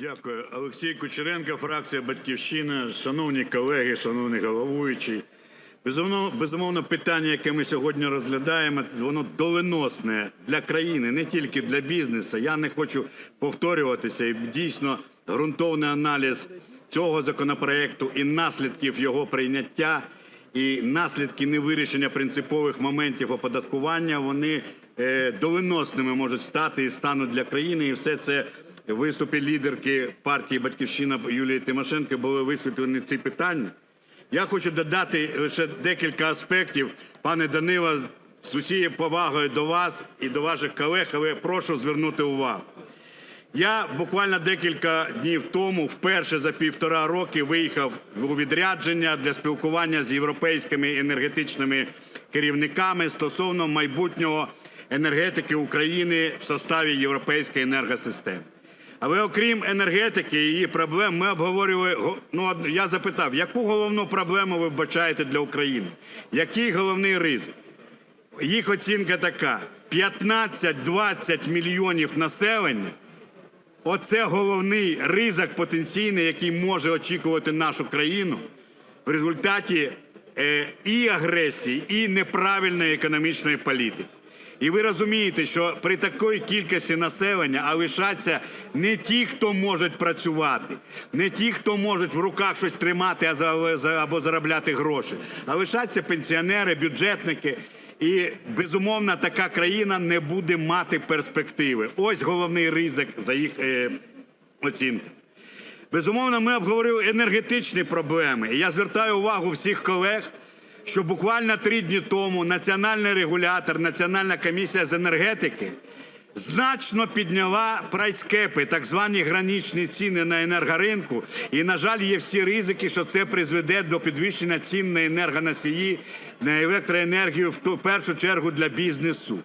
Дякую. Олексій Кучеренко, фракція Батьківщина. Шановні колеги, шановний головуючий. Безумовно, безумовно, питання, яке ми сьогодні розглядаємо, воно доленосне для країни, не тільки для бізнесу. Я не хочу повторюватися. І дійсно ґрунтовний аналіз цього законопроекту і наслідків його прийняття, і наслідки невирішення принципових моментів оподаткування, вони е, доленосними можуть стати і стануть для країни. І все це виступі лідерки партії Батьківщина Юлії Тимошенко були висвітлені ці питання. Я хочу додати лише декілька аспектів. Пане Данило, з усією повагою до вас і до ваших колег, але прошу звернути увагу. Я буквально декілька днів тому вперше за півтора роки виїхав у відрядження для спілкування з європейськими енергетичними керівниками стосовно майбутнього енергетики України в составі європейської енергосистеми. Але окрім енергетики і її проблем, ми обговорювали. Ну, я запитав, яку головну проблему ви вбачаєте для України? Який головний ризик? Їх оцінка така: 15-20 мільйонів населення. Оце головний ризик потенційний, який може очікувати нашу країну в результаті е, і агресії, і неправильної економічної політики. І ви розумієте, що при такій кількості населення а лишаться не ті, хто можуть працювати, не ті, хто можуть в руках щось тримати або заробляти гроші, а лишаться пенсіонери, бюджетники. І безумовно, така країна не буде мати перспективи. Ось головний ризик за їх е, оцінкою. Безумовно, ми обговорили енергетичні проблеми. І я звертаю увагу всіх колег, що буквально три дні тому національний регулятор, Національна комісія з енергетики значно підняла прайскепи, так звані гранічні ціни на енергоринку. І, на жаль, є всі ризики, що це призведе до підвищення цін на енергоносії, на електроенергію, в першу чергу для бізнесу.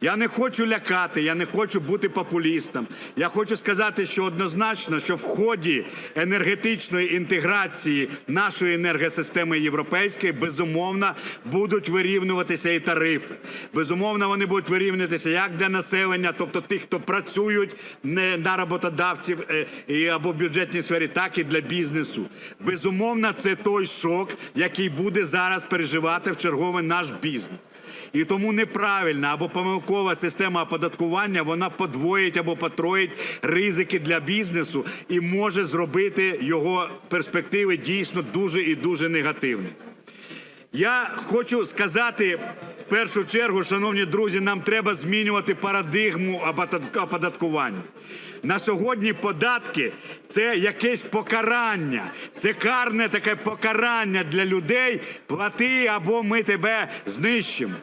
Я не хочу лякати, я не хочу бути популістом. Я хочу сказати, що однозначно, що в ході енергетичної інтеграції нашої енергосистеми європейської безумовно будуть вирівнюватися і тарифи. Безумовно, вони будуть вирівнюватися як для населення, тобто тих, хто працюють на роботодавців е, або в бюджетній сфері, так і для бізнесу. Безумовно, це той шок, який буде зараз переживати в чергове наш бізнес. І тому неправильна або помилкова система оподаткування вона подвоїть або потроїть ризики для бізнесу і може зробити його перспективи дійсно дуже і дуже негативними. Я хочу сказати в першу чергу, шановні друзі, нам треба змінювати парадигму оподат- оподаткування. На сьогодні податки це якесь покарання, це карне таке покарання для людей. Плати або ми тебе знищимо.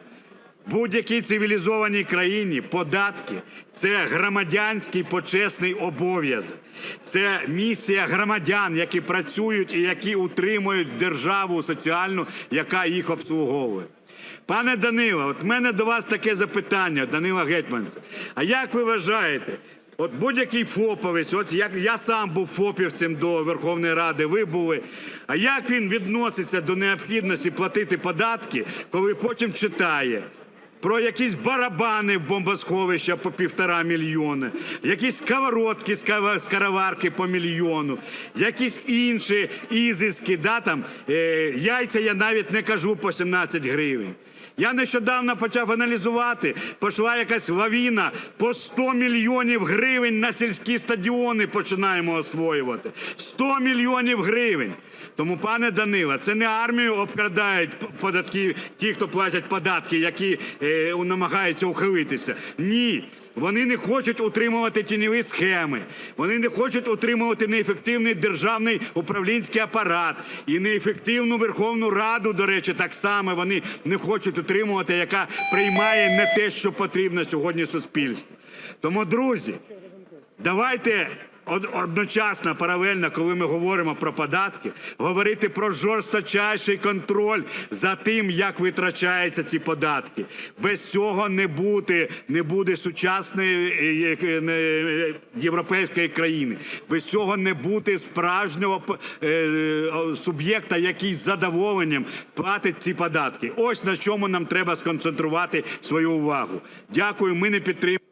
Будь-якій цивілізованій країні податки це громадянський почесний обов'язок. Це місія громадян, які працюють і які утримують державу соціальну, яка їх обслуговує. Пане Данило, от в мене до вас таке запитання, Данила Гетьманцев. А як ви вважаєте, от будь-який ФОПовець, от як я сам був ФОПівцем до Верховної Ради, ви були. А як він відноситься до необхідності платити податки, коли потім читає? Про якісь барабани в бомбосховища по півтора мільйони, якісь сковородки з караварки по мільйону, якісь інші ізиски, да, там, е, яйця я навіть не кажу по 17 гривень. Я нещодавно почав аналізувати, пішла якась лавіна по 100 мільйонів гривень на сільські стадіони починаємо освоювати. 100 мільйонів гривень. Тому, пане Данила, це не армію обкрадають податки, ті, хто платять податки, які е, намагаються ухилитися. Ні. Вони не хочуть утримувати тіньові схеми. Вони не хочуть утримувати неефективний державний управлінський апарат і неефективну Верховну Раду. До речі, так само вони не хочуть утримувати, яка приймає не те, що потрібно сьогодні суспільству. Тому, друзі, давайте одночасно, паралельно, коли ми говоримо про податки, говорити про жорсточайший контроль за тим, як витрачаються ці податки. Без цього не буде, не буде сучасної е, е, е, європейської країни. Без цього не буде справжнього суб'єкта, який з задоволенням платить ці податки. Ось на чому нам треба сконцентрувати свою увагу. Дякую. Ми не підтримуємо.